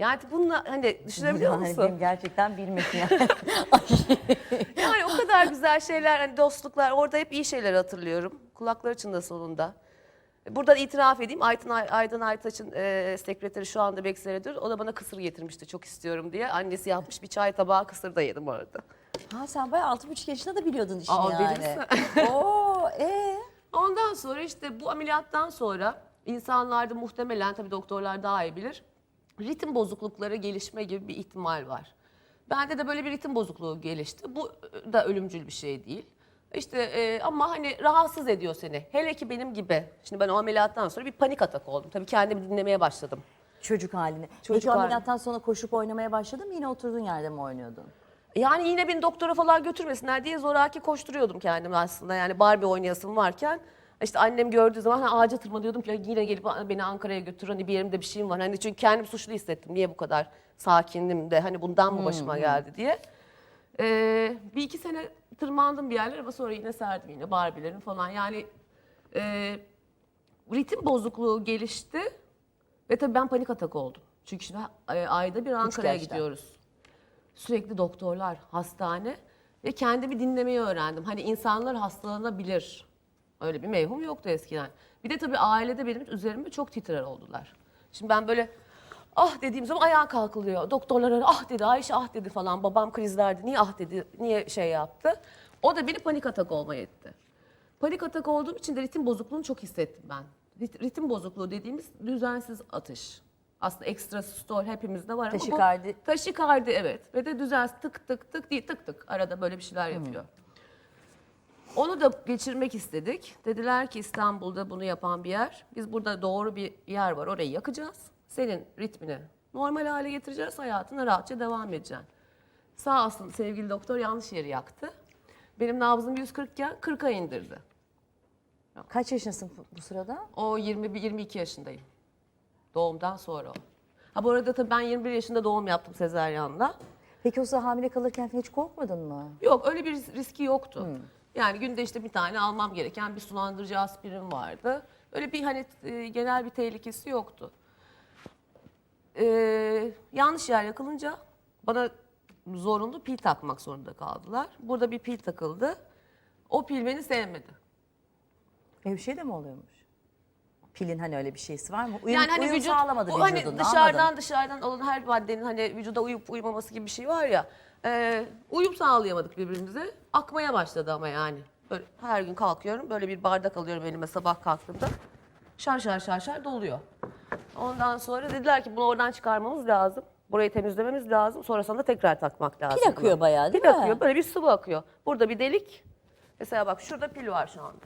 Yani bununla hani düşünebiliyor Yani musun? benim gerçekten bilmesin yani. Yani o kadar güzel şeyler, hani dostluklar, orada hep iyi şeyler hatırlıyorum. Kulakları çınla sonunda. Buradan itiraf edeyim, Aydın, Ay- Aydın Aytaç'ın e, sekreteri şu anda bek seyrediyor. O da bana kısır getirmişti çok istiyorum diye. Annesi yapmış bir çay tabağı kısır da yedim orada. ha sen bayağı altı buçuk yaşında da biliyordun işini Aa, yani. Oo, ee? Ondan sonra işte bu ameliyattan sonra insanlarda muhtemelen tabii doktorlar daha iyi bilir. Ritim bozuklukları gelişme gibi bir ihtimal var. Bende de böyle bir ritim bozukluğu gelişti. Bu da ölümcül bir şey değil. İşte e, ama hani rahatsız ediyor seni. Hele ki benim gibi. Şimdi ben o ameliyattan sonra bir panik atak oldum. Tabii kendimi dinlemeye başladım. Çocuk halini. Çocuk Peki ameliyattan sonra koşup oynamaya başladın mı yine oturduğun yerde mi oynuyordun? Yani yine beni doktora falan götürmesinler diye zoraki koşturuyordum kendimi aslında. Yani Barbie oynayasım varken işte annem gördüğü zaman ha, ağaca tırmanıyordum ki yine gelip beni Ankara'ya götür hani bir yerimde bir şeyim var. Hani çünkü kendim suçlu hissettim. Niye bu kadar sakindim de hani bundan mı başıma geldi diye. Ee, bir iki sene tırmandım bir yerler ama sonra yine serdim yine Barbie'lerin falan. Yani e, ritim bozukluğu gelişti ve tabii ben panik atak oldum. Çünkü şimdi e, ayda bir Ankara'ya yaşta. gidiyoruz sürekli doktorlar, hastane ve kendimi dinlemeyi öğrendim. Hani insanlar hastalanabilir. Öyle bir mevhum yoktu eskiden. Bir de tabii ailede benim üzerime çok titrer oldular. Şimdi ben böyle ah dediğim zaman ayağa kalkılıyor. Doktorlar ah dedi, Ayşe ah dedi falan. Babam krizlerdi. Niye ah dedi, niye şey yaptı? O da beni panik atak olmaya etti. Panik atak olduğum için de ritim bozukluğunu çok hissettim ben. Rit- Ritim bozukluğu dediğimiz düzensiz atış. Aslında ekstra stol hepimizde var ama bu Taşikardi. Taşikardi evet. Ve de düzensiz tık tık tık değil tık tık. Arada böyle bir şeyler yapıyor. Onu da geçirmek istedik. Dediler ki İstanbul'da bunu yapan bir yer. Biz burada doğru bir yer var. Orayı yakacağız. Senin ritmini normal hale getireceğiz. Hayatına rahatça devam edeceksin. Sağ olsun sevgili doktor yanlış yeri yaktı. Benim nabzım 140 iken 40'a indirdi. Kaç yaşındasın bu- bu sırada? O 21-22 yaşındayım. Doğumdan sonra o. Ha bu arada tabii ben 21 yaşında doğum yaptım sezaryenle. Peki o sırada hamile kalırken hiç korkmadın mı? Yok öyle bir ris- riski yoktu. Yani günde işte bir tane almam gereken bir sulandırıcı aspirin vardı. Öyle bir hani e, genel bir tehlikesi yoktu. Ee, yanlış yer yakılınca bana zorunlu pil takmak zorunda kaldılar. Burada bir pil takıldı. O pil beni sevmedi. Öyle bir şey de mi oluyormuş? Pilin hani öyle bir şeysi var mı? Uyum, yani hani uyum vücut sağlamadı hani vücudunda, dışarıdan anladım. dışarıdan olan her maddenin hani vücuda uyup uyumaması gibi bir şey var ya. E, uyum sağlayamadık birbirimize. Akmaya başladı ama yani. Böyle her gün kalkıyorum böyle bir bardak alıyorum elime sabah kalktığımda. Şar şar şar şar doluyor. Ondan sonra dediler ki bunu oradan çıkarmamız lazım. Burayı temizlememiz lazım. Sonrasında da tekrar takmak lazım. Pil akıyor bayağı, değil pil mi? akıyor. Böyle bir sıvı akıyor. Burada bir delik. Mesela bak şurada pil var şu anda.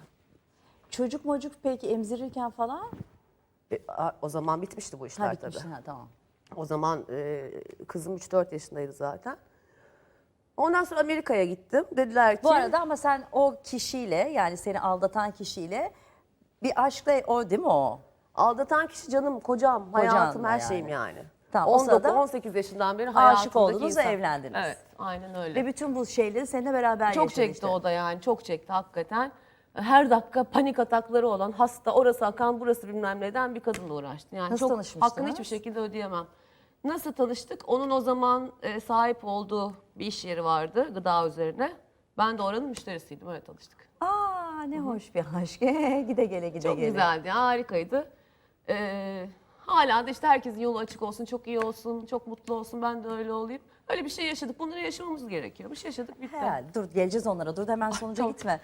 Çocuk mocuk peki emzirirken falan? E, a- o zaman bitmişti bu işler Ha tabii. bitmiş. Ha, tamam. O zaman e, kızım 3-4 yaşındaydı zaten. Ondan sonra Amerika'ya gittim. Dediler ki Bu arada ama sen o kişiyle yani seni aldatan kişiyle bir aşkla o değil mi o? aldatan kişi canım, kocam, hayatım, her yani. şeyim yani. Tamam, o 19 sırada 18 yaşından beri hayatımdaki oldunuz ve insan. evlendiniz. Evet, aynen öyle. Ve bütün bu şeyleri seninle beraber çok çekti işte. o da yani, çok çekti hakikaten. Her dakika panik atakları olan hasta, orası akan, burası bilmem neden bir kadınla uğraştı. Yani Nasıl çok tanışmıştınız? hakkını hiçbir şekilde ödeyemem. Nasıl tanıştık? Onun o zaman e, sahip olduğu bir iş yeri vardı gıda üzerine. Ben de oranın müşterisiydim, öyle tanıştık. Aa ne hoş bir aşk. gide gele gide Çok gele. güzeldi, harikaydı. Ee, hala da işte herkesin yolu açık olsun, çok iyi olsun, çok mutlu olsun, ben de öyle olayım. Öyle bir şey yaşadık, bunları yaşamamız gerekiyormuş. Yaşadık, bitti. Herhalde. Dur geleceğiz onlara. Dur hemen sonuca gitme.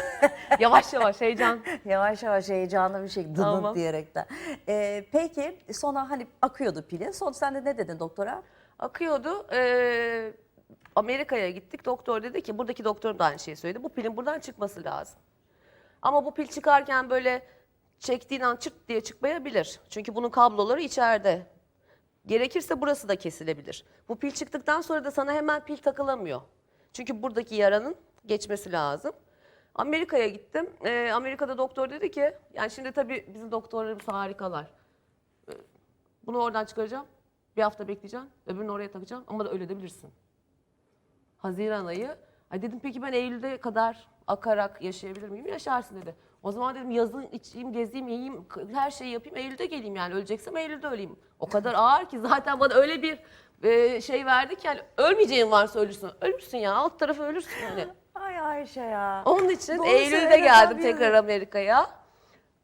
yavaş yavaş heyecan. yavaş yavaş heyecanlı bir şekilde dıdıt Tamam. diyerekten. Ee, peki sonra hani akıyordu pili. Sonra sen de ne dedin doktora? Akıyordu. Ee, Amerika'ya gittik. Doktor dedi ki, buradaki doktorum da aynı şeyi söyledi. Bu pilin buradan çıkması lazım. Ama bu pil çıkarken böyle çektiğin an çırt diye çıkmayabilir. Çünkü bunun kabloları içeride. Gerekirse burası da kesilebilir. Bu pil çıktıktan sonra da sana hemen pil takılamıyor. Çünkü buradaki yaranın geçmesi lazım. Amerika'ya gittim. Ee, Amerika'da doktor dedi ki, yani şimdi tabii bizim doktorlarımız harikalar. Ee, Bunu oradan çıkaracağım. Bir hafta bekleyeceğim. Öbürünü oraya takacağım ama da öyle de bilirsin. Haziran ayı. Ay dedim peki ben Eylül'de kadar akarak yaşayabilir miyim? Yaşarsın dedi. O zaman dedim yazın içeyim, gezeyim, yiyeyim, her şeyi yapayım. Eylül'de geleyim yani. Öleceksem Eylül'de öleyim. O kadar ağır ki zaten bana öyle bir e, şey verdi ki yani ölmeyeceğin varsa ölürsün. Ölürsün ya alt tarafı ölürsün yani. Ay Ayşe ya. Onun için Doğru Eylül'de geldim tabii. tekrar Amerika'ya.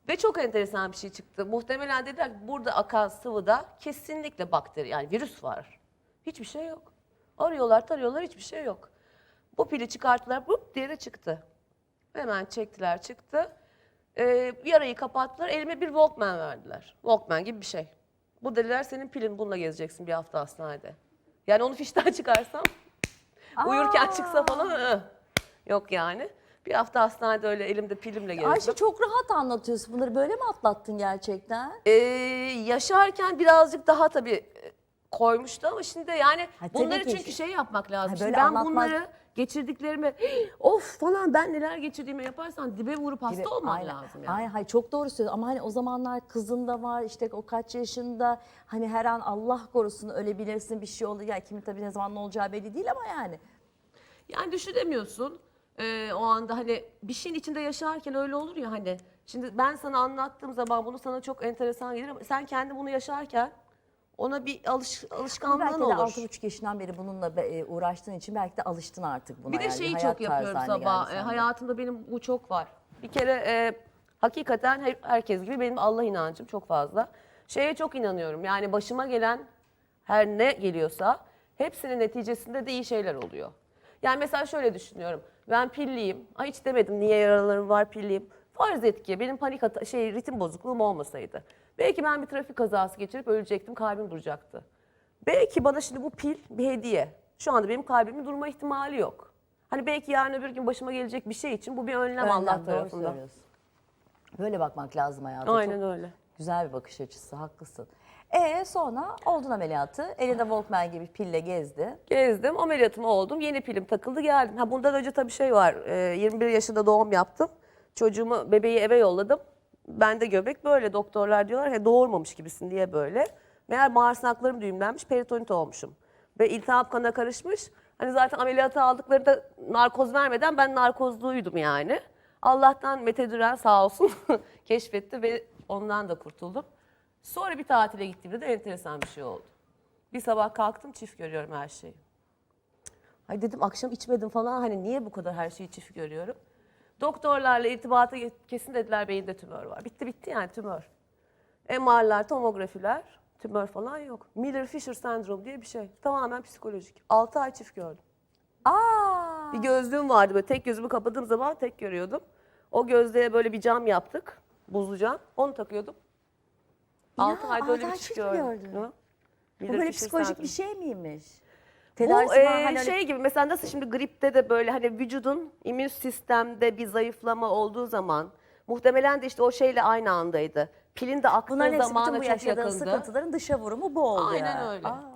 Ve çok enteresan bir şey çıktı. Muhtemelen dediler ki burada akan sıvıda kesinlikle bakteri yani virüs var. Hiçbir şey yok. Arıyorlar tarıyorlar hiçbir şey yok. Bu pili çıkarttılar bup diye de çıktı. Hemen çektiler çıktı. Ee, yarayı kapattılar elime bir Walkman verdiler. Walkman gibi bir şey. Bu dediler senin pilin bununla gezeceksin bir hafta hastanede. Yani onu fişten çıkarsam uyurken çıksa falan ı, yok yani. Bir hafta hastanede öyle elimde pilimle gezdim. Ayşe çok rahat anlatıyorsun bunları. Böyle mi atlattın gerçekten? Ee, yaşarken birazcık daha tabii e, koymuştu ama şimdi de yani Ha, tabii bunları ki. çünkü şey yapmak lazım. Ha, Şimdi böyle ben anlatmaz- bunları geçirdiklerimi of falan ben neler geçirdiğimi yaparsan dibe vurup hasta Gibi, olman aynen. lazım yani. Ay, hay çok doğru söylüyorsun ama hani o zamanlar kızın da var işte o kaç yaşında hani her an Allah korusun ölebilirsin bir şey olur. Ya kimin tabii ne zaman ne olacağı belli değil ama yani. Yani düşünemiyorsun. Ee, o anda hani bir şeyin içinde yaşarken öyle olur ya hani. Şimdi ben sana anlattığım zaman bunu sana çok enteresan gelir ama sen kendi bunu yaşarken ona bir alış, alışkanlığın belki de olur. 6,5 yaşından beri bununla be- e, uğraştığın için belki de alıştın artık buna. Bir de yani. şeyi hayat çok yapıyorum sabah. E, hayatımda benim bu çok var. Bir kere e, hakikaten her- herkes gibi benim Allah inancım çok fazla. Şeye çok inanıyorum. Yani başıma gelen her ne geliyorsa hepsinin neticesinde de iyi şeyler oluyor. Yani mesela şöyle düşünüyorum. Ben pilliyim. Ay hiç demedim niye yaralarım var pilliyim. Farz et ki benim panik şey ritim bozukluğum olmasaydı. Belki ben bir trafik kazası geçirip ölecektim, kalbim duracaktı. Belki bana şimdi bu pil bir hediye. Şu anda benim kalbimin durma ihtimali yok. Hani belki yarın öbür gün başıma gelecek bir şey için bu bir önlem, Önlem, Allah tarafından. Böyle bakmak lazım hayata. Aynen Çok öyle. Güzel bir bakış açısı, haklısın. E sonra oldun ameliyatı. Elinde Walkman gibi pille gezdi. Gezdim, ameliyatım oldum. Yeni pilim takıldı geldim. Ha bundan önce tabii şey var. e, 21 yaşında doğum yaptım. Çocuğumu, bebeği eve yolladım. Bende göbek böyle. Doktorlar diyorlar he doğurmamış gibisin diye böyle. Meğer bağırsaklarım düğümlenmiş, peritonit olmuşum. Ve iltihap kana karışmış. Hani zaten ameliyatı aldıklarında narkoz vermeden ben narkozluydum yani. Allah'tan Metedüren sağ olsun keşfetti ve ondan da kurtuldum. Sonra bir tatile gittiğimde de enteresan bir şey oldu. Bir sabah kalktım çift görüyorum her şeyi. Ay dedim akşam içmedim falan hani niye bu kadar her şeyi çift görüyorum? Doktorlarla irtibata kesin dediler beyinde tümör var. Bitti bitti yani tümör. MR'lar, tomografiler, tümör falan yok. Miller-Fisher sendrom diye bir şey. Tamamen psikolojik. 6 ay çift gördüm. Aa! Bir gözlüğüm vardı böyle tek gözümü kapadığım zaman tek görüyordum. O gözlüğe böyle bir cam yaptık. Buzlu cam. Onu takıyordum. Ya, 6 ayda öyle bir ay çift çift gördüm. gördün. Hı? Bu böyle psikolojik bir şey miymiş? Bu Tedavisi e, var, hani şey gibi mesela nasıl şimdi gripte de böyle hani vücudun immün sistemde bir zayıflama olduğu zaman muhtemelen de işte o şeyle aynı andaydı. Pilin de aktığı Bunların hepsi zamana bütün bu çok yaşadığın yakındı. sıkıntıların dışa vurumu bu oldu Aynen yani. öyle. Aa.